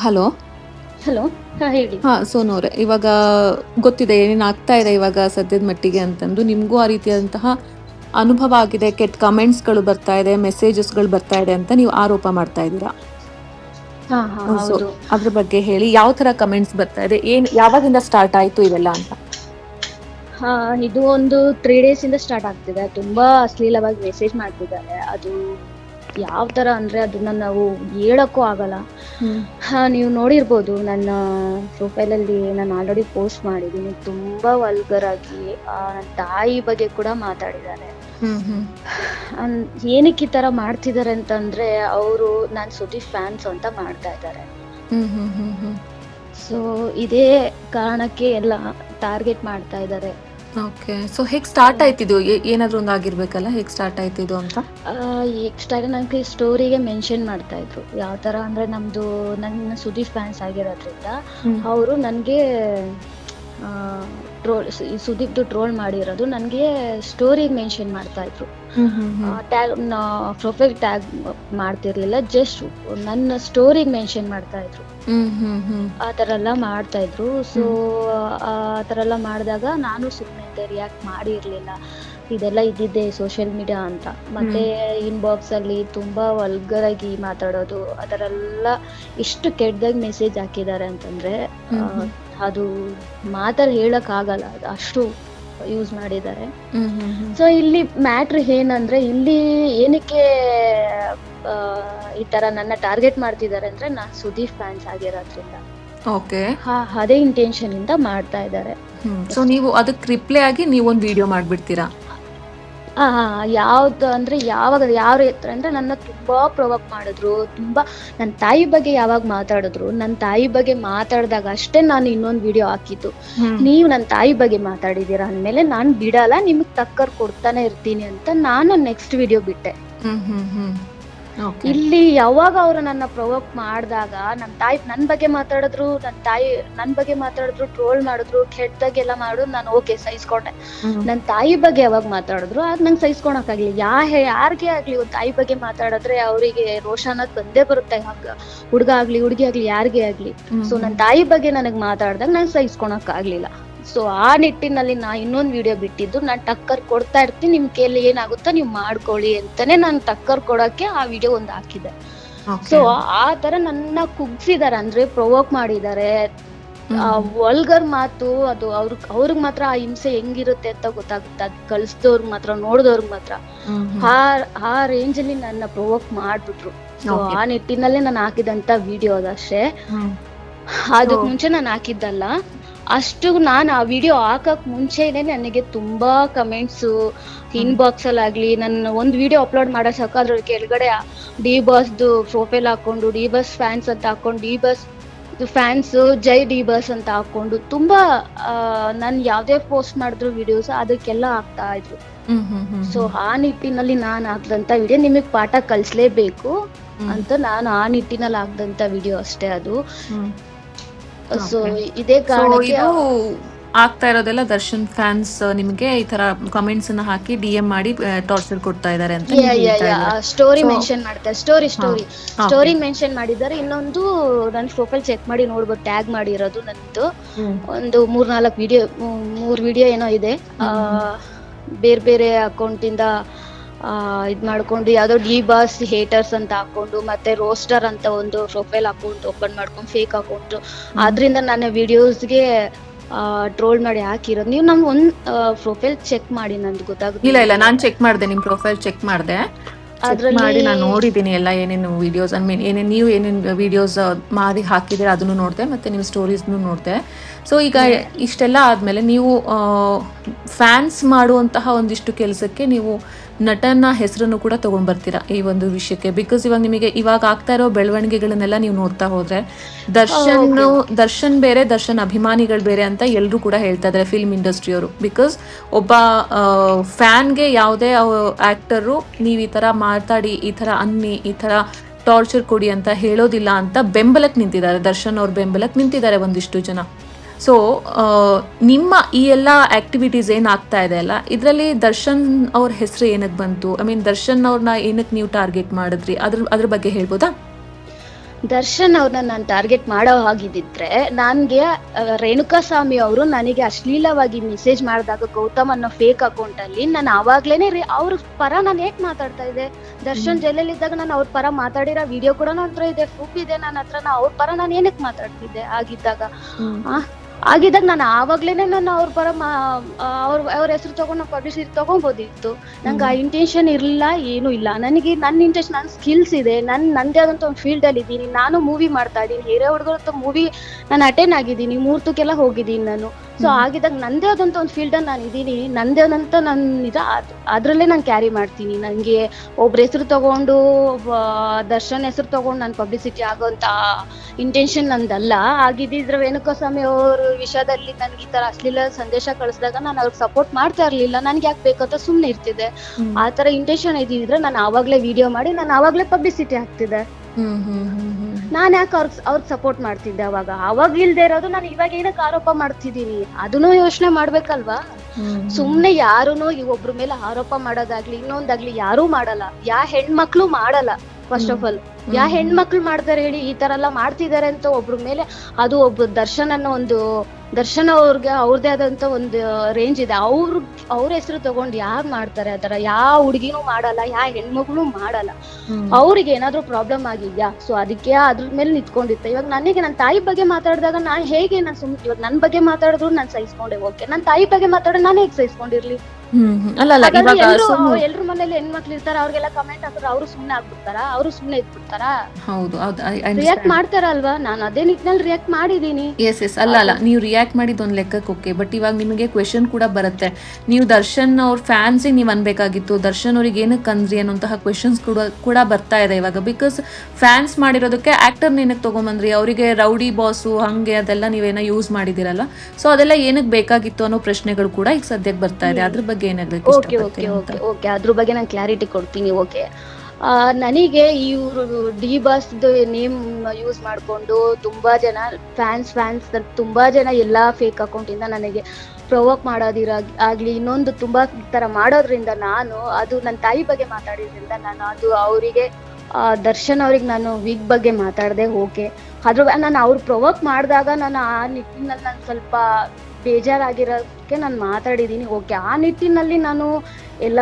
Hello? Hello ಹಾ ಹೇಳಿ. ಹಾ ಸೋನು ಅವರೇ ಇವಾಗ ಗೊತ್ತಿದೆ ಏನೇನು ಆಗ್ತಾ ಇದೆ ಇವಾಗ ಸದ್ಯದ ಮಟ್ಟಿಗೆ ಅಂತಂದು. ನಿಮಗೂ ಆ ರೀತಿಯಾದಂತಹ ಅನುಭವ ಆಗಿದೆ ಕೆಟ್ಟ ಕಮೆಂಟ್ಸ್ಗಳು ಬರ್ತಾ ಇದೆ ಮೆಸೇಜಸ್ಗಳು ಬರ್ತಾ ಇದೆ ಅಂತ ನೀವು ಆರೋಪ ಮಾಡ್ತಾ ಇದ್ದೀರಾ? ಹಾ ಹಾ ಸೊ ಹೌದು. ಅದ್ರ ಬಗ್ಗೆ ಹೇಳಿ ಯಾವ ತರ ಕಮೆಂಟ್ಸ್ ಬರ್ತಾ ಇದೆ ಏನ್ ಯಾವಾಗಿಂದ ಸ್ಟಾರ್ಟ್ ಆಯ್ತು ಇವೆಲ್ಲ ಅಂತ? ಹಾ ಇದು ಒಂದು ತ್ರೀ ಡೇಸ್ ಇಂದ ಸ್ಟಾರ್ಟ್ ಆಗ್ತಿದೆ. ತುಂಬಾ ಅಶ್ಲೀಲವಾಗಿ ಮೆಸೇಜ್ ಮಾಡ್ತಿದ್ದಾರೆ. ಅದು ಯಾವ ತರ ಅಂದ್ರೆ ಅದನ್ನ ನಾವು ಹೇಳಕ್ಕೂ ಆಗಲ್ಲ. ಹಾ ನೀವು ನೋಡಿರ್ಬೋದು ನನ್ನ ಪ್ರೊಫೈಲ್ ಅಲ್ಲಿ ನಾನು ಆಲ್ರೆಡಿ ಪೋಸ್ಟ್ ಮಾಡಿದ್ದೀನಿ. ತುಂಬಾ ವಲ್ಗರ್ ಆಗಿ ಆ, ನನ್ನ ತಾಯಿ ಬಗ್ಗೆ ಕೂಡ ಮಾತಾಡಿದ್ದಾರೆ. ಏನಕ್ಕೆ ಈ ತರ ಮಾಡ್ತಿದ್ದಾರೆ ಅಂತಂದ್ರೆ ಅವರು ನಾನು ಸುದೀಪ್ ಫ್ಯಾನ್ಸ್ ಅಂತ ಮಾಡ್ತಾ ಇದ್ದಾರೆ. ಸೊ ಇದೇ ಕಾರಣಕ್ಕೆ ಎಲ್ಲ ಟಾರ್ಗೆಟ್ ಮಾಡ್ತಾ ಇದ್ದಾರೆ. ಓಕೆ ಸೊ ಹೇಗ್ ಸ್ಟಾರ್ಟ್ ಆಯ್ತಿದು? ಏ- ಏನಾದ್ರೂ ಒಂದು ಆಗಿರ್ಬೇಕಲ್ಲ? ಹೇಗ್ ಸ್ಟಾರ್ಟ್ ಆಯ್ತಿದು ಅಂತ? ಎಕ್ಸ್ಟ್ರಾ ನನಗೆ ಸ್ಟೋರಿಗೆ ಮೆನ್ಷನ್ ಮಾಡ್ತಾ ಇದ್ರು. ಯಾವ ತರ ಅಂದ್ರೆ ನಮ್ದು ನನ್ನ ಸುದೀಪ್ ಫ್ಯಾನ್ಸ್ ಆಗಿರೋದ್ರಿಂದ ಅವರು ನನಗೆ ಟ್ರೋಲ್ ಸುದೀಪ್ದು ಟ್ರೋಲ್ ಮಾಡಿರೋದು. ನನಗೆ ಸ್ಟೋರಿಗೆ ಮೆನ್ಷನ್ ಮಾಡ್ತಾ ಇದ್ರು. ಟ್ಯಾಗ್ ಪ್ರೊಫೈಲ್ ಟ್ಯಾಗ್ ಮಾಡ್ತಿರ್ಲಿಲ್ಲ ಜಸ್ಟ್ ನನ್ನ ಸ್ಟೋರಿಗೆ ಮೆನ್ಷನ್ ಮಾಡ್ತಾ ಇದ್ರು. ಆ ಥರ ಎಲ್ಲ ಮಾಡ್ತಾ ಇದ್ರು. ಸೊ ಆ ಥರ ಎಲ್ಲ ಮಾಡಿದಾಗ ನಾನು ಸುಮ್ಮನೆ ರಿಯಾಕ್ಟ್ ಮಾಡಿರ್ಲಿಲ್ಲ. ಇದೆಲ್ಲ ಇದ್ದಿದ್ದೆ ಸೋಷಿಯಲ್ ಮೀಡಿಯಾ ಅಂತ. ಮತ್ತೆ ಇನ್ಬಾಕ್ಸ್ ಅಲ್ಲಿ ತುಂಬಾ ವಲ್ಗರ್ ಆಗಿ ಮಾತಾಡೋದು ಅದರೆಲ್ಲ ಎಷ್ಟು ಕೆಟ್ಟದಾಗಿ ಮೆಸೇಜ್ ಹಾಕಿದ್ದಾರೆ ಅಂತಂದ್ರೆ. ಅದು ಮಾತಲ್ಲಿ ಹೇಳಕ್ ಆಗಲ್ಲ ಅದು ಅಷ್ಟು ಯೂಸ್ ಮಾಡಿದ್ದಾರೆ. ಸೊ ಇಲ್ಲಿ ಮ್ಯಾಟ್ರ್ ಏನಂದ್ರೆ ಇಲ್ಲಿ ಏನಕ್ಕೆ ಈ ತರ ನನ್ನ ಟಾರ್ಗೆಟ್ ಮಾಡ್ತಿದ್ದಾರೆ ಅಂದ್ರೆ ನಾನ್ ಸುದೀಪ್ ಫ್ಯಾನ್ಸ್ ಆಗಿರೋದ್ರಿಂದ. ಓಕೆ ಅದೇ ಇಂಟೆನ್ಷನ್ ಇಂದ ಮಾಡ್ತಾ ಇದ್ದಾರೆ. ಸೊ ನೀವು ಅದಕ್ಕೆ ರಿಪ್ಲೈ ಆಗಿ ನೀವು ಒಂದು ವಿಡಿಯೋ ಮಾಡ್ಬಿಡ್ತೀರಾ? ಆ ಯಾವ್ದು ಅಂದ್ರೆ ಯಾವಾಗ ಯಾವ ಅಂದ್ರೆ ನನ್ನ ತುಂಬಾ ಪ್ರೊವೋಕ್ ಮಾಡಿದ್ರು ತುಂಬಾ ನನ್ನ ತಾಯಿ ಬಗ್ಗೆ ಯಾವಾಗ ಮಾತಾಡಿದ್ರು ನನ್ನ ತಾಯಿ ಬಗ್ಗೆ ಮಾತಾಡಿದಾಗ ಅಷ್ಟೇ ನಾನು ಇನ್ನೊಂದು ವಿಡಿಯೋ ಹಾಕಿದ್ದು. ನೀವು ನನ್ನ ತಾಯಿ ಬಗ್ಗೆ ಮಾತಾಡಿದೀರ ಅಂದ್ಮೇಲೆ ನಾನು ಬಿಡಲ್ಲ ನಿಮಗೆ ತಕ್ಕರ್ ಕೊಡ್ತಾನೆ ಇರ್ತೀನಿ ಅಂತ ನಾನು ನೆಕ್ಸ್ಟ್ ವಿಡಿಯೋ ಬಿಟ್ಟೆ. ಹ್ಮ್ ಹ್ಮ್ ಹ್ಮ್. ಇಲ್ಲಿ ಯಾವಾಗ ಅವರು ನನ್ನ ಪ್ರೊವೋಕ್ ಮಾಡಿದಾಗ ನನ್ನ ತಾಯಿ ನನ್ನ ಬಗ್ಗೆ ಮಾತಾಡಿದ್ರು ನನ್ನ ತಾಯಿ ನನ್ನ ಬಗ್ಗೆ ಮಾತಾಡಿದ್ರು ಟ್ರೋಲ್ ಮಾಡಿದ್ರು ಕೆಟ್ಟದಾಗೆಲ್ಲ ಮಾಡು ನಾನು ಓಕೆ ಸಹಿಸ್ಕೊಂಡೆ. ನನ್ನ ತಾಯಿ ಬಗ್ಗೆ ಯಾವಾಗ ಮಾತಾಡಿದ್ರು ಆಗ ನಂಗೆ ಸಹಿಸ್ಕೊಳಕ್ಕಾಗ್ಲಿ ಯಾ ಯಾರಿಗೆ ಆಗ್ಲಿ ಒಂದು ತಾಯಿ ಬಗ್ಗೆ ಮಾತಾಡಿದ್ರೆ ಅವರಿಗೆ ರೋಷ ಅನ್ನೋದು ಬಂದೇ ಬರುತ್ತೆ ಹಂಗ. ಹುಡುಗ ಆಗ್ಲಿ ಹುಡುಗಿ ಆಗ್ಲಿ ಯಾರಿಗೆ ಆಗ್ಲಿ. ಸೊ ನನ್ನ ತಾಯಿ ಬಗ್ಗೆ ನನಗೆ ಮಾತಾಡಿದಾಗ ನಂಗೆ ಸಹಿಸ್ಕೊಳಕ್ ಆಗ್ಲಿಲ್ಲ ಸೊ ಆ ನಿಟ್ಟಿನಲ್ಲಿ ನಾ ಇನ್ನೊಂದು ವಿಡಿಯೋ ಬಿಟ್ಟಿದ್ದು ನಾನು ಟಕ್ಕರ್ ಕೊಡ್ತಾ ಇರ್ತೀನಿ ನಿಮ್ ಕೈಲಿ ಏನಾಗುತ್ತೋ ನೀವು ಮಾಡ್ಕೊಳ್ಳಿ ಅಂತಾನೆ ನಾನು ಟಕ್ಕರ್ ಕೊಡೋಕೆ ಆ ವಿಡಿಯೋ ಒಂದು ಹಾಕಿದೆ. ಸೊ ಆ ತರ ನನ್ನ ಕುಗ್ಸಿದಾರೆ ಅಂದ್ರೆ ಪ್ರೊವೋಕ್ ಮಾಡಿದ್ದಾರೆ ವಲ್ಗರ್ ಮಾತು ಅದು ಅವ್ರ ಅವ್ರಿಗೆ ಮಾತ್ರ ಆ ಹಿಂಸೆ ಹೆಂಗಿರುತ್ತೆ ಅಂತ ಗೊತ್ತಾಗುತ್ತೆ? ಅದ್ ಮಾತ್ರ ನೋಡಿದವ್ರಿಗೆ ಮಾತ್ರ. ಆ ಆ ರೇಂಜ್ ಅಲ್ಲಿ ನನ್ನ ಪ್ರೊವೋಕ್ ಮಾಡ್ಬಿಟ್ರು. ಆ ನಿಟ್ಟಿನಲ್ಲೇ ನಾನು ಹಾಕಿದಂತ ವಿಡಿಯೋ ಅದಷ್ಟೇ. ಅದಕ್ ಮುಂಚೆ ನಾನು ಹಾಕಿದ್ದಲ್ಲ. ಅಷ್ಟು ನಾನು ಆ ವಿಡಿಯೋ ಹಾಕಕ್ ಮುಂಚೆನೆ ನನಗೆ ತುಂಬಾ ಕಮೆಂಟ್ಸ್ ಇನ್ಬಾಕ್ಸ್ ಅಲ್ಲಿ ಆಗ್ಲಿ ನನ್ನ ಒಂದು ವಿಡಿಯೋ ಅಪ್ಲೋಡ್ ಮಾಡೋ ಸಾಕು ಅದ್ರ ಕೆಳಗಡೆ ಡಿ ಬಾಸ್ದು ಪ್ರೊಫೈಲ್ ಹಾಕೊಂಡು ಡಿ ಬಸ್ ಫ್ಯಾನ್ಸ್ ಅಂತ ಹಾಕೊಂಡು ಡಿ ಬಸ್ ಫ್ಯಾನ್ಸ್ ಜೈ ಡಿ ಬಸ್ ಅಂತ ಹಾಕೊಂಡು ತುಂಬಾ ನಾನು ಯಾವ್ದೇ ಪೋಸ್ಟ್ ಮಾಡಿದ್ರು ವಿಡಿಯೋಸ್ ಅದಕ್ಕೆಲ್ಲ ಹಾಕ್ತಾ ಇದ್ರು. ಸೊ ಆ ನಿಟ್ಟಿನಲ್ಲಿ ನಾನು ಹಾಕ್ದಂತ ವಿಡಿಯೋ ನಿಮಗೆ ಪಾಠ ಕಲಿಸ್ಲೇಬೇಕು ಅಂತ ನಾನು ಆ ನಿಟ್ಟಿನಲ್ಲಿ ಹಾಕ್ದಂತ ವಿಡಿಯೋ ಅಷ್ಟೇ ಅದು. ಸೊ. ಇದೇ ಕಾರಣಕ್ಕೆ ಆಗ್ತಾ ಇರೋದೆಲ್ಲ ದರ್ಶನ್ ಫ್ಯಾನ್ಸ್ ನಿಮಗೆ ಈ ತರ ಕಮೆಂಟ್ಸ್ ಅನ್ನ ಹಾಕಿ ಡಿ ಎಂ ಮಾಡಿ ಟಾರ್ಚರ್ ಕೊಡ್ತಾ ಇದಾರೆ ಅಂತ. ಸ್ಟೋರಿ ಮೆನ್ಷನ್ ಮಾಡ್ತಾರೆ. ಸ್ಟೋರಿ ಸ್ಟೋರಿ ಸ್ಟೋರಿ ಮೆನ್ಷನ್ ಮಾಡಿದ್ದಾರೆ. ಇನ್ನೊಂದು ನನ್ನ ಪ್ರೊಫೈಲ್ ಚೆಕ್ ಮಾಡಿ ನೋಡ್ಬೋದು ಟ್ಯಾಗ್ ಮಾಡಿರೋದು ನಂದು. ಒಂದು ಮೂರ್ ನಾಲ್ಕು ವಿಡಿಯೋ ಮೂರ್ ವಿಡಿಯೋ ಏನೋ ಇದೆ. ಬೇರೆ ಬೇರೆ ಅಕೌಂಟ್ ಇಂದ ಆ, ಇದ್ ಮಾಡ್ಕೊಂಡು ಯಾವ್ದೋ ಡಿ ಬಾಸ್ ಹೇಟರ್ಸ್ ಅಂತ ಹಾಕೊಂಡು ಮತ್ತೆ ರೋಸ್ಟರ್ ಅಂತ ಒಂದು ಪ್ರೊಫೈಲ್ ಅಕೌಂಟ್ ಓಪನ್ ಮಾಡ್ಕೊಂಡು ಫೇಕ್ ಅಕೌಂಟ್ ಅದ್ರಿಂದ ನನ್ನ ವಿಡಿಯೋಸ್ಗೆ ಟ್ರೋಲ್ ಮಾಡಿ ಹಾಕಿರೋದು. ನೀವು ನಮ್ಗೆ ಒಂದ್ ಪ್ರೊಫೈಲ್ ಚೆಕ್ ಮಾಡಿ ನಂದು ಗೊತ್ತಾಗುತ್ತೆ ಇಲ್ಲ ಇಲ್ಲ? ನಾನ್ ಚೆಕ್ ಮಾಡಿದೆ ನಿಮ್ ಪ್ರೊಫೈಲ್ ಚೆಕ್ ಮಾಡಿದೆ. ಮಾಡಿ ನಾನು ನೋಡಿದ್ದೀನಿ ಎಲ್ಲ ಏನೇನು ವಿಡಿಯೋಸ್ ಐ ಮೀನ್ ಏನೇನು ನೀವು ಏನೇನು ವಿಡಿಯೋಸ್ ಮಾಡಿ ಹಾಕಿದ್ರೆ ಅದನ್ನು ನೋಡಿದೆ ಮತ್ತೆ ನೀವು ಸ್ಟೋರೀಸ್ನು ನೋಡಿದೆ. ಸೊ ಈಗ ಇಷ್ಟೆಲ್ಲ ಆದಮೇಲೆ ನೀವು ಫ್ಯಾನ್ಸ್ ಮಾಡುವಂತಹ ಒಂದಿಷ್ಟು ಕೆಲಸಕ್ಕೆ ನೀವು ನಟನ ಹೆಸರನ್ನು ಕೂಡ ತಗೊಂಡ್ ಬರ್ತೀರಾ ಈ ಒಂದು ವಿಷಯಕ್ಕೆ? ಬಿಕಾಸ್ ಇವಾಗ ನಿಮಗೆ ಇವಾಗ ಆಗ್ತಾ ಇರೋ ಬೆಳವಣಿಗೆಗಳನ್ನೆಲ್ಲ ನೀವು ನೋಡ್ತಾ ಹೋದರೆ ದರ್ಶನ್ ದರ್ಶನ್ ಬೇರೆ ದರ್ಶನ್ ಅಭಿಮಾನಿಗಳು ಬೇರೆ ಅಂತ ಎಲ್ಲರೂ ಕೂಡ ಹೇಳ್ತಾ ಇದ್ದಾರೆ ಫಿಲ್ಮ್ ಇಂಡಸ್ಟ್ರಿಯವರು ಬಿಕಾಸ್ ಒಬ್ಬ ಫ್ಯಾನ್ಗೆ ಯಾವುದೇ ಆಕ್ಟರು ನೀವು ಈ ಥರ ಮಾತಾಡಿ, ಈ ಥರ ಅನ್ನಿ, ಈ ಥರ ಟಾರ್ಚರ್ ಕೊಡಿ ಅಂತ ಹೇಳೋದಿಲ್ಲ ಅಂತ ಬೆಂಬಲಕ್ಕೆ ನಿಂತಿದ್ದಾರೆ. ದರ್ಶನ್ ಅವ್ರ ಬೆಂಬಲಕ್ಕೆ ನಿಂತಿದ್ದಾರೆ ಒಂದಿಷ್ಟು ಜನ. ಸೊ ನಿಮ್ಮ ಈ ಎಲ್ಲ ಆಕ್ಟಿವಿಟೀಸ್ ಏನಾಗ್ತಾ ಇದೆ ಅಲ್ಲ? ಇದರಲ್ಲಿ ದರ್ಶನ್ ಅವ್ರ ಹೆಸರು ಏನಕ್ಕೆ ಬಂತು? ಐ ಮೀನ್ ದರ್ಶನ್ ಅವ್ರನ್ನ ಏನಕ್ಕೆ ನೀವು ಟಾರ್ಗೆಟ್ ಮಾಡಿದ್ರಿ? ಅದ್ರ ಅದ್ರ ಬಗ್ಗೆ ಹೇಳ್ಬೋದಾ? ದರ್ಶನ್ ಅವ್ರನ್ನ ನಾನು ಟಾರ್ಗೆಟ್ ಮಾಡೋ ಹಾಗಿದ್ದಿದ್ರೆ ನನ್ಗೆ ರೇಣುಕಾ ಸ್ವಾಮಿ ಅವರು ನನಗೆ ಅಶ್ಲೀಲವಾಗಿ ಮೆಸೇಜ್ ಮಾಡಿದಾಗ ಗೌತಮ್ ಅನ್ನೋ ಫೇಕ್ ಅಕೌಂಟ್ ಅಲ್ಲಿ ನಾನು ಅವಾಗ್ಲೇನೆ ಅವ್ರ ಪರ ನಾನು ಹೇಗ್ ಮಾತಾಡ್ತಾ ಇದ್ದೆ. ದರ್ಶನ್ ಜೈಲಲ್ಲಿದ್ದಾಗ ನಾನು ಅವ್ರ ಪರ ಮಾತಾಡಿರೋ ವಿಡಿಯೋ ಕೂಡ ನನ್ನ ಹತ್ರ ಇದೆ ಪ್ರೂಫ್ ಇದೆ ನನ್ನ ಹತ್ರ ನಾ ಅವ್ರ ಪರ ನಾನು ಏನಕ್ಕೆ ಮಾತಾಡ್ತಿದ್ದೆ ಆಗಿದ್ದಾಗ ಆಗಿದ್ದಾಗ ನಾನು ಆವಾಗ್ಲೇನೆ ನಾನು ಅವ್ರ ಪರ ಅವ್ರ ಅವ್ರ ಹೆಸರು ತಗೊಂಡು ನಾವು ಪಬ್ಲಿಸಿಟಿ ತಗೊಬೋದಿತ್ತು. ನಂಗೆ ಆ ಇಂಟೆನ್ಷನ್ ಇರಲಿಲ್ಲ ಏನೂ ಇಲ್ಲ. ನನಗೆ ನನ್ನ ಇಂಟೆನ್ಷನ್ ನನ್ನ ಸ್ಕಿಲ್ಸ್ ಇದೆ. ನನ್ನ ನಂದೇ ಆದಂಥ ಒಂದು ಫೀಲ್ಡಲ್ಲಿ ಇದ್ದೀನಿ. ನಾನು ಮೂವಿ ಮಾಡ್ತಾ ಇದ್ದೀನಿ. ಹಿರಿಯ ಹುಡುಗರ ಮೂವಿ ನಾನು ಅಟೆಂಡ್ ಆಗಿದ್ದೀನಿ. ಮೂರ್ತಕ್ಕೆಲ್ಲ ಹೋಗಿದ್ದೀನಿ ನಾನು. ಸೊ. ಆಗಿದ್ದಾಗ ನಂದೇ ಆದಂತ ಒಂದು ಫೀಲ್ಡಲ್ಲಿ ನಾನು ಇದ್ದೀನಿ. ನಂದೇ ಆದಂತ ನನ್ನ ಇದು ಅದರಲ್ಲೇ ನಾನು ಕ್ಯಾರಿ ಮಾಡ್ತೀನಿ. ನನಗೆ ಒಬ್ರ ಹೆಸರು ತಗೊಂಡು ದರ್ಶನ್ ಹೆಸರು ತಗೊಂಡು ನಾನು ಪಬ್ಲಿಸಿಟಿ ಆಗೋಂಥ ಇಂಟೆನ್ಷನ್ ನಂದಲ್ಲ. ಆಗಿದ್ದಿದ್ರೆ ರೇಣುಕಾಸ್ವಾಮಿ ಅವ್ರ ವಿಷಯದಲ್ಲಿ ನನ್ಗೆ ಈ ತರ ಅಶ್ಲೀಲ ಸಂದೇಶ ಕಳಿಸಿದಾಗ ನಾನು ಅವ್ರಿಗೆ ಸಪೋರ್ಟ್ ಮಾಡ್ತಾ ಇರ್ಲಿಲ್ಲ. ನನ್ಗೆ ಯಾಕೆ ಬೇಕಂತ ಸುಮ್ಮನೆ ಇರ್ತಿದೆ ಆ ತರ ಇಂಟೆನ್ಷನ್ ಇದ್ದಿದ್ರೆ ನಾನು ಆವಾಗಲೇ ವಿಡಿಯೋ ಮಾಡಿ ನಾನು ಆವಾಗಲೇ ಪಬ್ಲಿಸಿಟಿ ಆಗ್ತಿದ್ದೆ ನಾನ್ ಯಾಕೆ ಅವ್ರ ಅವ್ರಿಗೆ ಸಪೋರ್ಟ್ ಮಾಡ್ತಿದ್ದೆ ಅವಾಗ? ಅವಾಗ ಇಲ್ದೇ ಇರೋದು ನಾನು ಇವಾಗ ಏನಕ್ಕೆ ಆರೋಪ ಮಾಡ್ತಿದ್ದೀನಿ? ಅದನ್ನು ಯೋಚನೆ ಮಾಡ್ಬೇಕಲ್ವಾ? ಸುಮ್ನೆ ಯಾರುನು ಈ ಒಬ್ರ ಮೇಲೆ ಆರೋಪ ಮಾಡೋದಾಗ್ಲಿ ಇನ್ನೊಂದಾಗ್ಲಿ ಯಾರೂ ಮಾಡಲ್ಲ. ಯಾ ಹೆಣ್ಮಕ್ಳು ಮಾಡಲ್ಲ ಫಸ್ಟ್ ಆಫ್ ಆಲ್ ಯಾ ಹೆಣ್ಮಕ್ಳು ಮಾಡ್ತಾರೆ ಹೇಳಿ ಈ ತರ ಎಲ್ಲ ಮಾಡ್ತಿದಾರೆ ಅಂತ ಒಬ್ರ ಮೇಲೆ ಅದು ಒಬ್ಬ ದರ್ಶನ್ ಅನ್ನೋ ಒಂದು ದರ್ಶನ್ ಅವ್ರಿಗೆ ಅವ್ರದೇ ಆದಂತ ಒಂದು ರೇಂಜ್ ಇದೆ. ಅವ್ರ ಅವ್ರ ಹೆಸರು ತಗೊಂಡ್ ಯಾರ್ ಮಾಡ್ತಾರೆ ಆತರ ಯಾವ ಹುಡುಗಿನೂ ಮಾಡಲ್ಲ ಯಾ ಹೆಣ್ಮಗ್ಳು ಮಾಡಲ್ಲ. ಅವ್ರಿಗೆ ಏನಾದ್ರೂ ಪ್ರಾಬ್ಲಮ್ ಆಗಿದ್ಯಾ? ಸೊ ಅದಕ್ಕೆ ಅದ್ರ ಮೇಲೆ ನಿಂತ್ಕೊಂಡಿತ್ತು. ಇವಾಗ ನನಗೆ ನನ್ನ ತಾಯಿ ಬಗ್ಗೆ ಮಾತಾಡಿದಾಗ ನಾನ್ ಹೇಗೆ ನಾನು ಸುಮ್ ಇವಾಗ ನನ್ ಬಗ್ಗೆ ಮಾತಾಡಿದ್ರು ನಾನು ಸಹಿಸ್ಕೊಂಡೆ. ಓಕೆ ನನ್ನ ತಾಯಿ ಬಗ್ಗೆ ಮಾತಾಡೋ ನಾನು ಹೇಗೆ ಸಹಿಸ್ಕೊಂಡಿರ್ಲಿ? ಅಲ್ಲ ಅಲ್ಲ ಹಾಗಾದ್ರೆ ಇವಾಗ ಸುಮ್ನೆ- ಎಲ್ರ ಮನೇಲಿ ಹೆಣ್ಮಕ್ಳು ಇರ್ತಾರ ಅವ್ರಿಗೆಲ್ಲ ಕಮೆಂಟ್ ಹಾಕಿದ್ರೆ ಅವರು ಸುಮ್ನೆ ಆಗ್ಬಿಡ್ತಾರ? ಅವರು ಸುಮ್ನೆ ಇದ್ಬಿಡ್ತಾರ? ಹೌದು ಹೌದು ರಿಯಾಕ್ಟ್ ಮಾಡ್ತಾರಲ್ವಾ? ನಾನು ಅದೇ ನಿಟ್ಟಿನಲ್ಲಿ ರಿಯಾಕ್ಟ್ ಮಾಡಿದೀನಿ. ಎಸ್ ಎಸ್ ಅಲ್ಲ ಅಲ್ಲ ನೀವು ರಿಯಾಕ್ಟ್ ಮಾಡಿದ ಒಂದು ಲೆಕ್ಕಕ್ಕೆ ಓಕೆ ಬಟ್ ಇವಾಗ ನಿಮಗೆ ಕ್ವೆಶನ್ ಕೂಡ ಬರುತ್ತೆ. ನೀವು ದರ್ಶನ್ ಅವ್ರ ಫ್ಯಾನ್ಸ್ ನೀವು ಅನ್ಬೇಕಾಗಿತ್ತು ದರ್ಶನ್ ಅವ್ರಿಗೆ ಏನಕ್ಕೆ ಅಂದ್ರಿ ಅನ್ನೋಂತಹ ಕ್ವೆಶನ್ಸ್ ಕೂಡ ಕೂಡ ಬರ್ತಾ ಇದೆ ಇವಾಗ. ಬಿಕಾಸ್ ಫ್ಯಾನ್ಸ್ ಮಾಡಿರೋದಕ್ಕೆ ಆಕ್ಟರ್ ಏನಕ್ಕೆ ತೊಗೊಂಬಂದ್ರಿ? ಅವರಿಗೆ ರೌಡಿ ಬಾಸು ಹಂಗೆ ಅದೆಲ್ಲ ನೀವೇನ ಯೂಸ್ ಮಾಡಿದಿರಲ್ಲ ಸೊ ಅದೆಲ್ಲ ಏನಕ್ಕೆ ಬೇಕಾಗಿತ್ತು ಅನ್ನೋ ಪ್ರಶ್ನೆಗಳು ಕೂಡ ಈಗ ಸದ್ಯಕ್ಕೆ ಬರ್ತಾ ಇದೆ. ಅದ್ರ ಬಗ್ಗೆ ಏನಾಗ್ಬೇಕು ಓಕೆ ಓಕೆ ಓಕೆ ಓಕೆ. ಅದ್ರ ಬಗ್ಗೆ ನಾನು ಕ್ಲಾರಿಟಿ ಕೊಡ್ತೀನಿ ಓಕೆ. ನನಗೆ ಇವರು ಡಿ ಬಾಸ್ ನೇಮ್ ಯೂಸ್ ಮಾಡಿಕೊಂಡು ತುಂಬಾ ಜನ ಫ್ಯಾನ್ಸ್ ಫ್ಯಾನ್ಸ್ ತುಂಬಾ ಜನ ಎಲ್ಲ ಫೇಕ್ ಅಕೌಂಟ್ ಇಂದ ನನಗೆ ಪ್ರೊವೋಕ್ ಮಾಡೋದಿರ ಆಗ್ಲಿ ಇನ್ನೊಂದು ತುಂಬಾ ತರ ಮಾಡೋದ್ರಿಂದ ನಾನು ಅದು ನನ್ನ ತಾಯಿ ಬಗ್ಗೆ ಮಾತಾಡಿದ್ರಿಂದ ನಾನು ಅದು ಅವರಿಗೆ ದರ್ಶನ್ ಅವ್ರಿಗೆ ನಾನು ವಿಗ್ ಬಗ್ಗೆ ಮಾತಾಡದೆ ಓಕೆ. ಅದ್ರ ನಾನು ಅವ್ರು ಪ್ರೊವೋಕ್ ಮಾಡಿದಾಗ ನಾನು ಆ ನಿಟ್ಟಿನಲ್ಲಿ ನಾನು ಸ್ವಲ್ಪ ಬೇಜಾರಾಗಿರೋದಕ್ಕೆ ನಾನು ಮಾತಾಡಿದ್ದೀನಿ ಓಕೆ ಆ ನಿಟ್ಟಿನಲ್ಲಿ ನಾನು ಎಲ್ಲ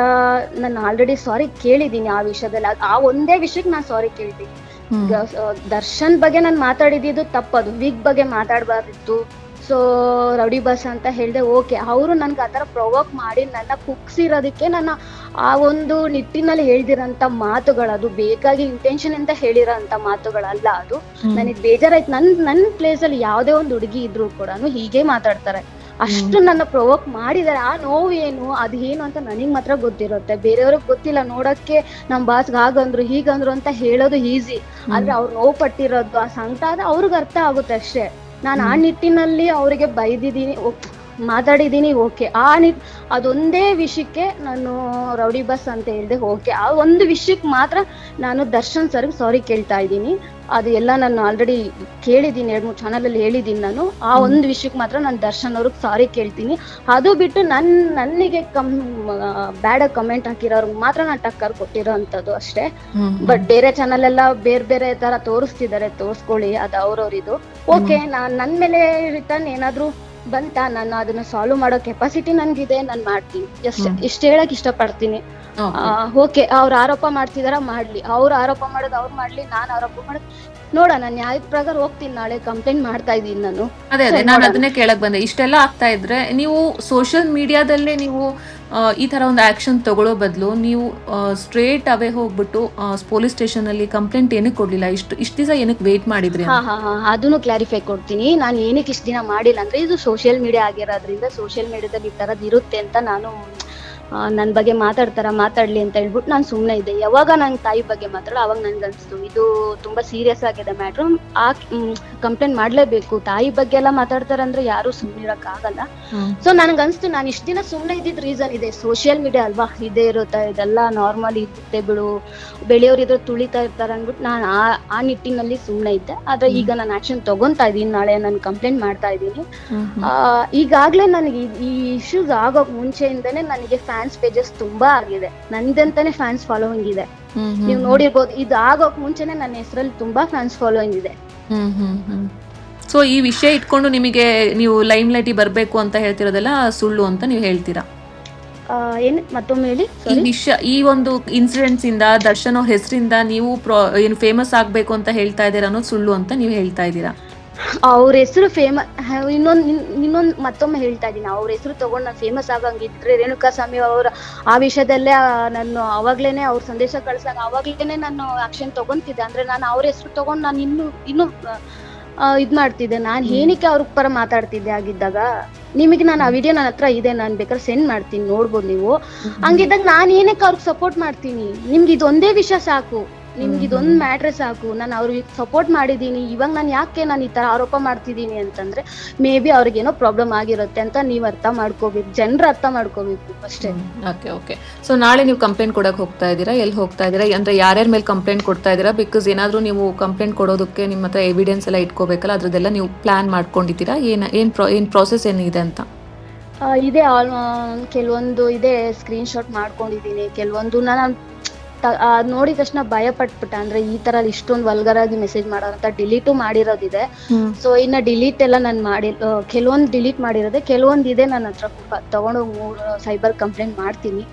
ನಾನು ಆಲ್ರೆಡಿ ಸಾರಿ ಕೇಳಿದೀನಿ ಆ ವಿಷಯದಲ್ಲಿ. ಆ ಒಂದೇ ವಿಷಯಕ್ಕೆ ನಾನು ಸಾರಿ ಕೇಳ್ತೀನಿ. ದರ್ಶನ್ ಬಗ್ಗೆ ನಾನು ಮಾತಾಡಿದ್ದು ತಪ್ಪದು. ವಿಗ್ ಬಗ್ಗೆ ಮಾತಾಡಬಾರ್ದಿತ್ತು. ಸೊ ರೌಡಿ ಬಸ್ ಅಂತ ಹೇಳಿದೆ ಓಕೆ ಅವರು ನನ್ಗೆ ಆ ಥರ ಪ್ರೊವೋಕ್ ಮಾಡಿ ನನ್ನ ಕುಗ್ಸಿರೋದಕ್ಕೆ ನನ್ನ ಆ ಒಂದು ನಿಟ್ಟಿನಲ್ಲಿ ಹೇಳ್ದಿರೋಂಥ ಅದು ಬೇಕಾಗಿ ಇಂಟೆನ್ಷನ್ ಅಂತ ಹೇಳಿರೋಂಥ ಮಾತುಗಳಲ್ಲ ಅದು. ನನಗೆ ಬೇಜಾರಾಯ್ತು. ನನ್ ನನ್ನ ಪ್ಲೇಸಲ್ಲಿ ಯಾವುದೇ ಒಂದು ಹುಡುಗಿ ಇದ್ರೂ ಕೂಡ ಹೀಗೆ ಮಾತಾಡ್ತಾರೆ. ಅಷ್ಟು ನನ್ನ ಪ್ರೊವೋಕ್ ಮಾಡಿದಾರೆ. ಆ ನೋವು ಏನು ಅದು ಏನು ಅಂತ ನನಗೆ ಮಾತ್ರ ಗೊತ್ತಿರುತ್ತೆ. ಬೇರೆಯವ್ರಿಗೆ ಗೊತ್ತಿಲ್ಲ ನೋಡಕ್ಕೆ ನಮ್ ಬಾಸ್ಗೆ ಹಾಗಂದ್ರು ಹೀಗಂದ್ರು ಅಂತ ಹೇಳೋದು ಈಸಿ ಆದ್ರೆ ಅವ್ರು ನೋವು ಪಟ್ಟಿರೋದು ಆ ಸಂಕಟ ಆದ್ರೆ ಅವ್ರಿಗೆ ಅರ್ಥ ಆಗುತ್ತೆ ಅಷ್ಟೇ. ನಾನು ಆ ನಿಟ್ಟಿನಲ್ಲಿ ಅವರಿಗೆ ಬೈದಿದೀನಿ ಮಾತಾಡಿದ್ದೀನಿ ಓಕೆ. ಆ ನಿ ಅದೊಂದೇ ವಿಷಯಕ್ಕೆ ನಾನು ರೌಡಿ ಬಸ್ ಅಂತ ಹೇಳಿದೆ ಓಕೆ. ಆ ಒಂದು ವಿಷಯಕ್ಕೆ ಮಾತ್ರ ನಾನು ದರ್ಶನ್ ಸರ್ಗೆ ಸಾರಿ ಕೇಳ್ತಾ ಇದ್ದೀನಿ. ಅದು ಎಲ್ಲ ನಾನು ಆಲ್ರೆಡಿ ಕೇಳಿದ್ದೀನಿ ಎರಡು ಮೂರು ಚಾನಲಲ್ಲಿ ಹೇಳಿದ್ದೀನಿ ನಾನು. ಆ ಒಂದು ವಿಷಯಕ್ಕೆ ಮಾತ್ರ ನಾನು ದರ್ಶನ್ ಅವ್ರಿಗೆ ಸಾರಿ ಕೇಳ್ತೀನಿ. ಅದು ಬಿಟ್ಟು ನನ್ನ ನನಗೆ ಕಮ್ ಬ್ಯಾಡ ಕಮೆಂಟ್ ಹಾಕಿರೋರ್ಗೆ ಮಾತ್ರ ನಾನು ಟಕ್ಕರ್ ಕೊಟ್ಟಿರೋ ಅಂಥದ್ದು ಅಷ್ಟೇ. ಬಟ್ ಬೇರೆ ಚಾನಲ್ ಎಲ್ಲ ಬೇರೆ ಬೇರೆ ತರ ತೋರಿಸ್ತಿದ್ದಾರೆ ತೋರಿಸ್ಕೊಳ್ಳಿ ಅದು ಅವ್ರವ್ರಿದು. ಓಕೆ ನಾನು ನನ್ನ ಮೇಲೆ ರಿಟರ್ನ್ ಏನಾದ್ರೂ ಬಂತ ನಾನು ಅದನ್ನ ಸಾಲ್ವ್ ಮಾಡೋ ಕೆಪಾಸಿಟಿ ನನ್ಗಿದೆ ನಾನು ಮಾಡ್ತೀನಿ. ಜಸ್ಟ್. ಇಷ್ಟ ಹೇಳಕ್ ಇಷ್ಟಪಡ್ತೀನಿ. ಓಕೆ ಅವ್ರ ಆರೋಪ ಮಾಡ್ತಿದಾರ ಮಾಡ್ಲಿ. ಅವ್ರ ಆರೋಪ ಮಾಡೋದು ಅವ್ರು ಮಾಡ್ಲಿ ನಾನ್ ಆರೋಪ ಮಾಡೋದು ನೋಡೋಣ ನ್ಯಾಯದ ಪ್ರಕಾರ ಹೋಗ್ತೀನಿ ನಾಳೆ ಕಂಪ್ಲೇಂಟ್ ಮಾಡ್ತಾ ಇದ್ದೀನಿ ನಾನು. ಅದೇ ಅದೇ ನಾನು. ಅದನ್ನೇ ಕೇಳಕ್ ಬಂದೆ. ಇಷ್ಟೆಲ್ಲ ಆಗ್ತಾ ಇದ್ರೆ ನೀವು ಸೋಷಿಯಲ್ ಮೀಡಿಯಾದಲ್ಲೇ ನೀವು ಈ ತರ ಒಂದು ಆಕ್ಷನ್ ತೊಗೊಳ್ಳೋ ಬದಲು ನೀವು ಸ್ಟ್ರೇಟ್ ಅವೇ ಹೋಗ್ಬಿಟ್ಟು ಪೊಲೀಸ್ ಸ್ಟೇಷನಲ್ಲಿ ಕಂಪ್ಲೇಂಟ್ ಏನಕ್ಕೆ ಕೊಡ್ಲಿಲ್ಲ? ಇಷ್ಟು ಇಷ್ಟು ದಿವಸ ಏನಕ್ಕೆ ವೇಟ್ ಮಾಡಿದ್ರಿ ಹಾ ಹಾ ಹಾ, ಅದನ್ನು ಕ್ಲಾರಿಫೈ ಕೊಡ್ತೀನಿ. ನಾನು ಏನಕ್ಕೆ ಇಷ್ಟು ದಿನ ಮಾಡಿಲ್ಲ ಅಂದ್ರೆ ಇದು ಸೋಷಿಯಲ್ ಮೀಡಿಯಾ ಆಗಿರೋದ್ರಿಂದ ಸೋಷಿಯಲ್ ಮೀಡಿಯಾದಲ್ಲಿ ಈ ಥರದ್ದು ಇರುತ್ತೆ ಅಂತ ನಾನು ನನ್ನ ಬಗ್ಗೆ ಮಾತಾಡ್ತಾರ ಮಾತಾಡ್ಲಿ ಅಂತ ಹೇಳ್ಬಿಟ್ಟು ನಾನು ಸುಮ್ಮನೆ ಇದ್ದೆ. ಯಾವಾಗ ನನ್ನ ತಾಯಿ ಬಗ್ಗೆ ಮಾತಾಡೋ ಅವಾಗ ನನ್ಗೆ ಅನ್ಸ್ತು. ಇದು ತುಂಬಾ ಸೀರಿಯಸ್ ಆಗಿದೆ ಮ್ಯಾಟ್ರು ಆ ಕಂಪ್ಲೇಂಟ್ ಮಾಡ್ಲೇಬೇಕು. ತಾಯಿ ಬಗ್ಗೆ ಎಲ್ಲ ಮಾತಾಡ್ತಾರೆ ಅಂದ್ರೆ ಯಾರು ಸುಮ್ಮನಿರಕ್ ಆಗಲ್ಲ ಸೊ ನನಗೆ ಅನ್ಸ್ತು ನಾನು ಇಷ್ಟ ದಿನ ಸುಮ್ಮನೆ ಇದ್ದಿದ್ ರೀಸನ್ ಇದೆ. ಸೋಷಿಯಲ್ ಮೀಡಿಯಾ ಅಲ್ವಾ? ಇದೇ ಇರುತ್ತೆ. ಇದೆಲ್ಲ ನಾರ್ಮಲ್ ಇರುತ್ತೆ ಬಿಡು. ಬೆಳೆಯೋರಿದ್ರೆ ತುಳಿತಾ ಇರ್ತಾರೆ ಅಂದ್ಬಿಟ್ಟು ನಾನು ಆ ಆ ನಿಟ್ಟಿನಲ್ಲಿ ಸುಮ್ಮನೆ ಇದ್ದೆ. ಆದ್ರೆ ಈಗ ನಾನು ಆಕ್ಷನ್ ತಗೊಂತಾ ಇದೀನಿ ನಾಳೆ ನಾನು ಕಂಪ್ಲೇಂಟ್ ಮಾಡ್ತಾ ಇದ್ದೀನಿ. ಆ, ಈಗಾಗ್ಲೇ ನನಗೆ ಈ- ಈ ಇಶ್ಯೂಸ್ ಆಗೋಕ್ ಮುಂಚೆಯಿಂದನೇ ನನಗೆ ಫ್ಯಾನ್ಸ್ ಪೇಜಸ್ ತುಂಬಾ ಆಗಿದೆ. ನಂದಂತಾನೆ ಫ್ಯಾನ್ಸ್ ಫಾಲೋವಿಂಗ್ ಇದೆ. ನೀವು ನೋಡಿರ್ಬೋದು ಇದು ಆಗೋಕ್ ಮುಂಚೆನೆ ನನ್ನ ಹೆಸರಲ್ಲಿ ತುಂಬಾ ಫ್ಯಾನ್ಸ್ ಫಾಲೋವಿಂಗ್ ಇದೆ. ಸೊ ಈ ವಿಷಯ ಇಟ್ಕೊಂಡು ನಿಮಗೆ ನೀವು ಲೈಮ್ ಲೈಟಿ ಬರಬೇಕು ಅಂತ ಹೇಳ್ತಿರೋದೆಲ್ಲ ಸುಳ್ಳು ಅಂತ ನೀವು ಹೇಳ್ತೀರಾ? ಏನ್ ಮತ್ತೊಮ್ಮೆ ಹೇಳಿ ಈ ವಿಷಯ ಈ ಒಂದು ಇನ್ಸಿಡೆಂಟ್ಸ್ ಇಂದ ದರ್ಶನ್ ಅವ್ರ ಹೆಸರಿಂದ ನೀವು ಏನು ಫೇಮಸ್ ಆಗ್ಬೇಕು ಅಂತ ಹೇಳ್ತಾ ಇದ್ದೀರಾ ಅನ್ನೋದು ಸುಳ್ಳು ಅಂತ ನೀವು ಹೇಳ್ತಾ ಇದ್ದೀರಾ? ಅವ್ರ ಹೆಸರು ಫೇಮಸ್ ಇನ್ನೊಂದ್ ಇನ್- ಇನ್ನೊಂದ್ ಮತ್ತೊಮ್ಮೆ ಹೇಳ್ತಾ ಇದೀನಿ ಅವ್ರ ಹೆಸರು ತಗೊಂಡ್ ನಾನು ಫೇಮಸ್ ಆಗಂಗಿದ್ರೆ ರೇಣುಕಾ ಸ್ವಾಮಿ ಅವ್ರ ಆ ವಿಷಯದಲ್ಲೇ ನಾನು ಅವಾಗ್ಲೇನೆ ಅವ್ರ ಸಂದೇಶ ಕಳ್ಸಾಗ ಅವಾಗ್ಲೇನೆ ನಾನು ಆಕ್ಷನ್ ತಗೊಂತಿದ್ದೆ. ಅಂದ್ರೆ ನಾನು ಅವ್ರ ಹೆಸರು ತಗೊಂಡ್ ನಾನು ಇನ್ನು ಇನ್ನು ಇದ್ ಮಾಡ್ತಿದ್ದೆ. ನಾನ್ ಏನಕ್ಕೆ ಅವ್ರ ಪರ ಮಾತಾಡ್ತಿದ್ದೆ ಆಗಿದ್ದಾಗ ನಿಮಗೆ ನಾನು ಆ ವಿಡಿಯೋ ನನ್ನ ಹತ್ರ ಇದೆ ನಾನು ಬೇಕಾದ್ರೆ ಸೆಂಡ್ ಮಾಡ್ತೀನಿ ನೋಡ್ಬೋದು ನೀವು. ಹಂಗಿದ್ದಾಗ ನಾನು ಏನಕ್ಕೆ ಅವ್ರಿಗೆ ಸಪೋರ್ಟ್ ಮಾಡ್ತೀನಿ? ನಿಮ್ಗೆ ಇದೊಂದೇ ವಿಷಯ ಸಾಕು. ನಿಮ್ಗೆ ಇದೊಂದ್ ಮ್ಯಾಟ್ರೆ ಸಾಕು. ನಾನು ಅವ್ರಿಗೆ ಸಪೋರ್ಟ್ ಮಾಡಿದೀನಿ. ಇವಾಗ ನಾನು ಯಾಕೆ ನಾನು ಈ ತರ ಆರೋಪ ಮಾಡ್ತಿದ್ದೀನಿ ಅಂತಂದ್ರೆ ಮೇ ಬಿ ಅವ್ರಿಗೇನೋ ಪ್ರಾಬ್ಲಮ್ ಆಗಿರುತ್ತೆ ಅಂತ ನೀವ್ ಅರ್ಥ ಮಾಡ್ಕೋಬೇಕು. ಜನರು ಅರ್ಥ ಮಾಡ್ಕೋಬೇಕು ಅಷ್ಟೇ. ಓಕೆ ಓಕೆ ಸೊ ನಾಳೆ ನೀವು ಕಂಪ್ಲೇಂಟ್ ಕೊಡಕ್ಕೆ ಹೋಗ್ತಾ ಇದೀರಾ ಎಲ್ಲಿ ಹೋಗ್ತಾ ಇದ್ದೀರಾ? ಅಂದ್ರೆ ಯಾರ್ಯಾರ ಮೇಲೆ ಕಂಪ್ಲೇಂಟ್ ಕೊಡ್ತಾ ಇದೀರಾ ಬಿಕಾಸ್ ಏನಾದರೂ ನೀವು ಕಂಪ್ಲೇಂಟ್ ಕೊಡೋದಕ್ಕೆ ನಿಮ್ಮ ಹತ್ರ ಎವಿಡೆನ್ಸ್ ಎಲ್ಲ ಇಟ್ಕೋಬೇಕಲ್ಲ ಅದ್ರದ್ದೆಲ್ಲ ನೀವು ಪ್ಲಾನ್ ಮಾಡ್ಕೊಂಡಿದ್ದೀರಾ? ಏನು ಏನು ಪ್ರಾ ಏನು ಪ್ರಾಸೆಸ್ ಏನಿದೆ ಅಂತ? ಇದೆ ಆಲ್ ಕೆಲವೊಂದು ಇದೆ ಸ್ಕ್ರೀನ್ ಶಾಟ್ ಮಾಡ್ಕೊಂಡಿದೀನಿ. ಕೆಲವೊಂದು ನಾನು ನೋಡಿದ ತಕ್ಷಣ ಭಯ ಪಟ್ಬಿಟ್ಟ. ಅಂದ್ರೆ ಈ ತರ ಇಷ್ಟೊಂದು ವಲ್ಗರ್ ಆಗಿ ಮೆಸೇಜ್ ಮಾಡೋರಂತ ಡಿಲೀಟು ಮಾಡಿರೋದಿದೆ. ಸೊ ಇನ್ನ ಡಿಲೀಟ್ ಎಲ್ಲ ನಾನು ಮಾಡಿ ಕೆಲವೊಂದು ಡಿಲೀಟ್ ಮಾಡಿರೋದೆ. ಕೆಲವೊಂದು ಇದೆ ನನ್ನ ಹತ್ರ. ತಗೊಂಡು ಸೈಬರ್ ಕಂಪ್ಲೇಂಟ್ ಮಾಡ್ತೀನಿ.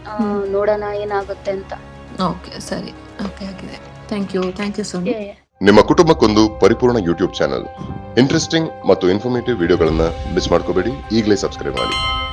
ನೋಡೋಣ ಏನಾಗುತ್ತೆ ಅಂತ. ಓಕೆ ಸರಿ. ಓಕೆ ಆಗಿದೆ. Thank you thank you so much ಏ- ನಿಮ್ಮ ಕುಟುಂಬಕ್ಕೊಂದು ಪರಿಪೂರ್ಣ ಯೂಟ್ಯೂಬ್ ಚಾನಲ್ ಇಂಟ್ರೆಸ್ಟಿಂಗ್ ಮತ್ತು ಇನ್ಫಾರ್ಮೇಟಿವ್ ವಿಡಿಯೋಗಳನ್ನ ಮಿಸ್ ಮಾಡ್ಕೋಬೇಡಿ. ಈಗಲೇ ಸಬ್ಸ್ಕ್ರೈಬ್ ಮಾಡಿ.